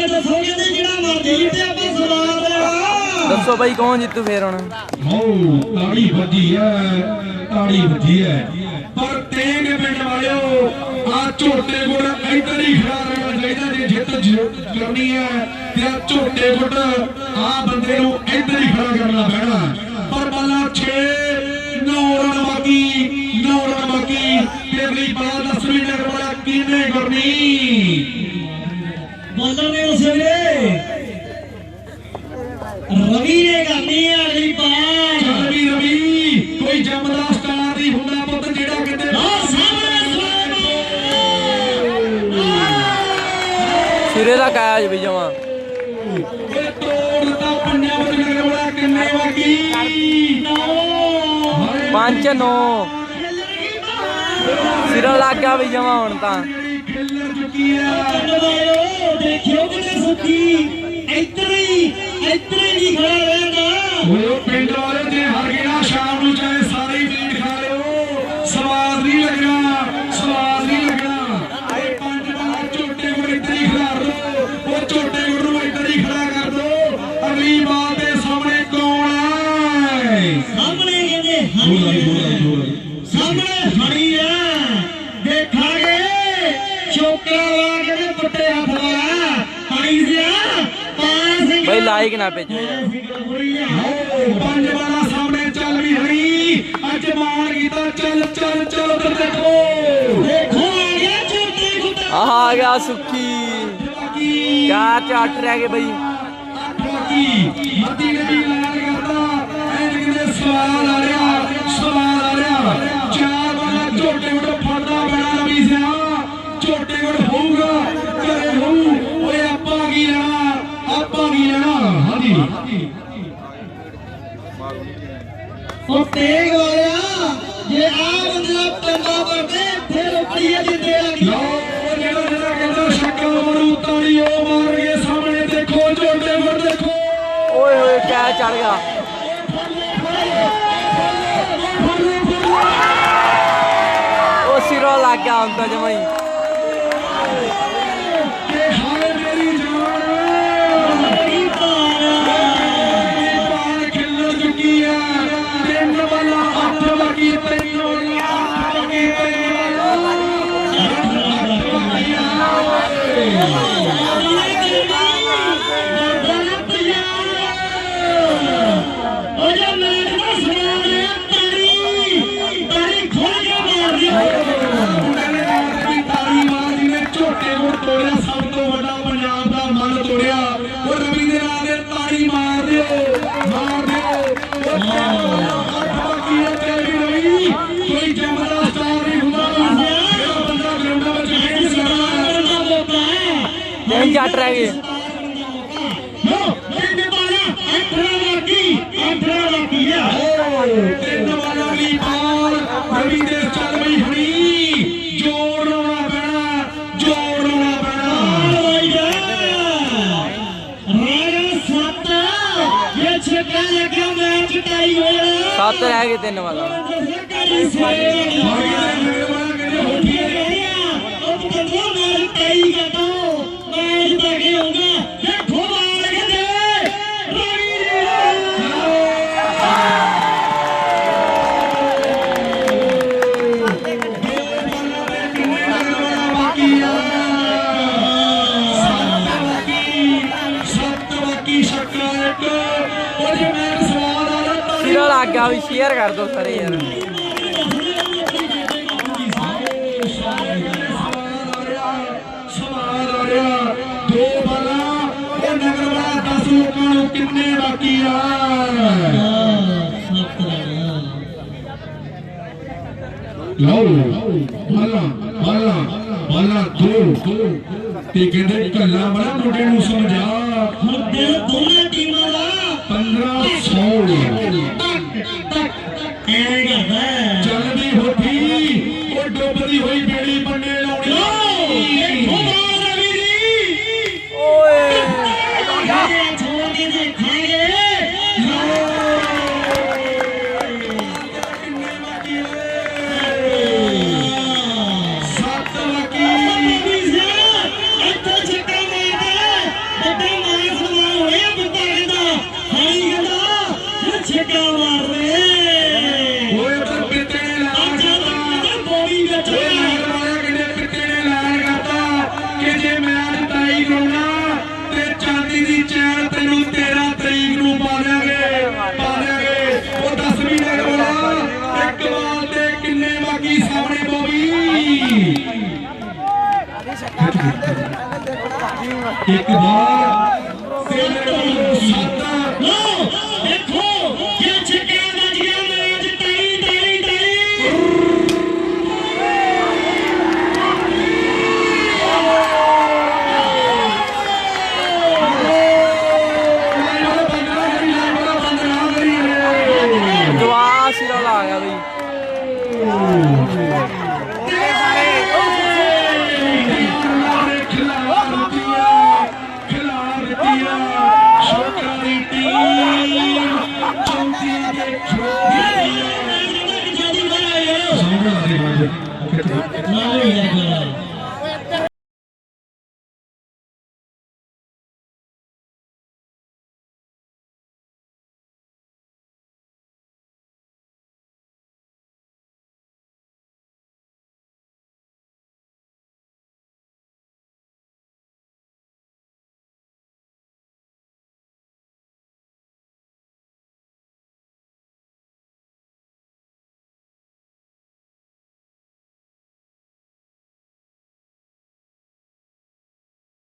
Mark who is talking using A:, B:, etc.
A: ਕੇ ਦੱਸੋਗੇ ਤੇ ਜਿਹੜਾ ਮਰਜ਼ੀ ਤੇ ਆਪਾਂ ਸਵਾਲ ਦੇਣਾ
B: ਦੱਸੋ ਬਾਈ ਕੌਣ ਜਿੱਤੂ ਫੇਰ ਹੁਣ?
C: ਹੋ ਤਾੜੀ ਵੱਜੀ ਐ ਤਾੜੀ ਵੱਜੀ ਐ ਪਰ ਤੇਗ ਪਿੰਡ ਵਾਲਿਓ ਆ ਝੋਟੇ ਗੁੜ ਇੱਧਰ ਹੀ ਖੜਾ ਰਹਿਣਾ ਚਾਹੀਦਾ ਜੇ ਜਿੱਤ ਕਰਨੀ ਐ ਤੇ ਆ ਝੋਟੇ ਗੁੜ ਆ ਬੰਦੇ ਨੂੰ ਇੱਧਰ ਹੀ ਖੜਾ ਕਰਨਾ ਪੈਣਾ। ਪਰ ਬੱਲਾ 6 9 ਰਨ ਬਾਕੀ 9 ਰਨ ਬਾਕੀ ਤੇ ਅਗਲੀ ਬਾਲ ਦਸਵੀਂ ਨਗਰ ਵਾਲਾ ਕਿਹਨੇ ਕਰਨੀ?
A: ਬੋਲਰ ਨੇ ਉਸ ਵੇਲੇ। ਰਵੀ ਨੇ ਕਰਨੀ ਹੈ ਅਗਲੀ ਪਾਰ।
C: ਚੱਲ ਵੀ ਰਵੀ ਕੋਈ ਜੰਮਦਾ ਸਟਾਰ ਦੀ ਹੁੰਦਾ ਪੁੱਤ ਜਿਹੜਾ ਕਿਤੇ
A: ਆ ਸਾਹਮਣੇ।
B: ਸਿਰੇ ਦਾ ਕਾਇਆ ਜੀ ਜਮਾ।
C: ਓਏ ਤੋੜ ਦਿੱਤਾ ਦੇ ਨਗਰ ਵਾਲਾ ਕਿੰਨੇ ਵਾਗੀ
B: ਪੰਜ ਨੌ। ਸਿਰਾ ਲੱਗ ਗਿਆ ਵੀ ਜਮਾ ਹੁਣ ਤਾਂ।
C: ਖੇਲਰ ਚੁੱਕੀ
A: ਦੇਖਿਓ ਕਿਤੇ ਸੁੱਕੀ। ਇੱਧਰ ਹੀ ਇੱਧਰ ਹੀ ਨਹੀਂ ਖੜਾ ਰਹਿਣਾ
C: ਉਹ ਪਿੰਡ ਵਾਲੇ ਜੇ ਹਰ ਗਿਆ ਸ਼ਾਮ ਨੂੰ
B: ਲਾਈਕ ਨਾ ਭੇਜੋ ਯਾਰ
C: ਪੰਜ ਵਾਲਾ ਸਾਹਮਣੇ ਚੱਲ ਵੀ ਹਰੀ। ਅੱਜ ਮਾਰ ਕੀਤਾ ਚੱਲ ਚੱਲ ਚੱਲ ਉਧਰ ਦੇਖੋ
A: ਦੇਖੋ ਆ ਗਿਆ ਚੋਟੀ ਕੁੱਤਾ
B: ਆਹ ਆ ਗਿਆ ਸੁੱਕੀ
C: ਬਾਕੀ
B: ਚਾਰ ਚ ਅੱਠ ਰਹਿ ਗਏ ਬਾਈ।
C: ਮੱਦੀ ਨੇ ਵੀ ਐਲਾਨ ਕਰਤਾ ਐਨ ਕਿਤੇ ਸਵਾਲ ਆ ਰਿਹਾ ਸਵਾਲ ਆ ਰਿਹਾ ਚਾਰ ਵਾਲਾ ਝੋਟੇ ਕੋਲ ਫੜਨਾ ਪੈਣਾ ਰਵੀ ਸਿਆ ਝੋਟੇ ਕੋਲ ਹੋਊਗਾ ਘਰੇ ਹੋਊ ਓਏ ਆਪਾਂ ਕੀ ਲੈਣਾ ਆਪਾਂ ਕੀ ਲੈਣਾ ਹਾਂਜੀ
A: ਉਹ ਤੇਗ ਵਾਲਿਆ ਜੇ ਆ ਬੰਦਾ ਚੰਗਾ ਕਰਦੇ ਫਿਰ ਉੱਪਰੀ ਜਿੱਤੇ ਲੱਗੀ
C: ਲਓ ਜਿਹੜਾ ਜਿਹੜਾ ਕਹਿੰਦਾ ਸ਼ੱਕਾ ਮਰੂ ਤਾੜੀ ਉਹ ਮਾਰ ਕੇ ਸਾਹਮਣੇ ਦੇਖੋ ਝੋਟੇ ਕੋਲ ਦੇਖੋ।
B: ਓਏ ਹੋਏ ਕਿਆ ਚੜ ਗਿਆ। ਉਹ ਸਿਰਾ ਲੱਗ ਗਿਆ ਹੁਣ ਤਾਂ ਜਮਾ
C: ਤਿੰਨ
B: ਰਹਿ ਗਏ।
A: ਲੋ ਕਿੰਨੇ ਬਾਲਾ ਐਂਟਰਾ ਲੱਗੀ ਐਂਟਰਾ ਆ
C: ਤਿੰਨ ਵਾਲਾ। ਵੀ ਬਾਲ ਰਵੀ ਦੇ ਚੱਲ ਪਈ ਹਣੀ ਜੋੜ ਲਾਉਣਾ ਪੈਣਾ ਜੋੜ ਲਾਉਣਾ ਪੈਣਾ
A: ਇਹ ਛੱਕਾ ਲੱਗਾ ਮੈਚ ਟਾਈ ਹੋਇਆ
B: ਸੱਤ ਰਹਿ ਗਏ ਤਿੰਨ ਵਾਲਾ।
A: ਸਰਕਾਰੀ ਸੇਵਾ
C: ਬਾਕੀ ਦੇ ਮੇਰੇ ਵਾਲਾ ਕਹਿੰਦੇ ਹੋਠੀ ਬਾਕੀ ਆ ਸੱਤ ਬਾਕੀ ਸੱਤ ਬਾਕੀ ਛੱਕਾ
B: ਵੀ ਸ਼ੇਅਰ ਕਰ ਦੋ ਸਾਰੇ ਯਾਰ।
C: ਕਿੰਨੇ ਬਾਕੀ ਆ ਲਓ ਬਾਲਾਂ ਬਾਲਾਂ ਬਾਲਾਂ ਦੋ ਤੇ ਕਹਿੰਦੇ ਕੱਲਾ ਬੜਾ ਮੁੰਡੇ ਨੂੰ ਸਮਝਾ 1500 ਚੱਲਦੀ ਜੱਟਾ ਮਾਰਦੇ। ਓਏ ਪਰ ਪਿੱਤੇ ਨੇ ਲਾਲ ਕਰਤਾ।
B: ਬੋਲੀ ਵਿੱਚ ਓਏ
C: ਮਾਰਵਾਇਆ ਕਿੰਨੇ ਪਿੱਤੇ ਨੇ ਲਾਲ ਕਰਤਾ। ਕਿ ਜੇ ਮੈਚ ਤਾਈ ਲਾਉਣਾ ਤੇ ਚਾਂਦੀ ਦੀ ਚੈਨ ਤੈਨੂੰ 13 ਤਰੀਕ ਨੂੰ ਪਾ ਦਿਆਂਗੇ। ਪਾ ਦਿਆਂਗੇ। ਉਹ 10 ਮਹੀਨੇ ਕੋਲਾ ਇੱਕ ਵਾਰ ਤੇ ਕਿੰਨੇ ਬਾਕੀ ਸਾਹਮਣੇ ਬੋਬੀ ਇੱਕ ਵਾਰ ਤਿੰਨ ਸੱਤ ਨੌ
A: ਇੱਕ
D: ਜਲਦੀ ਕਰ ਆਇਓ ਨਾ ਯਾਰ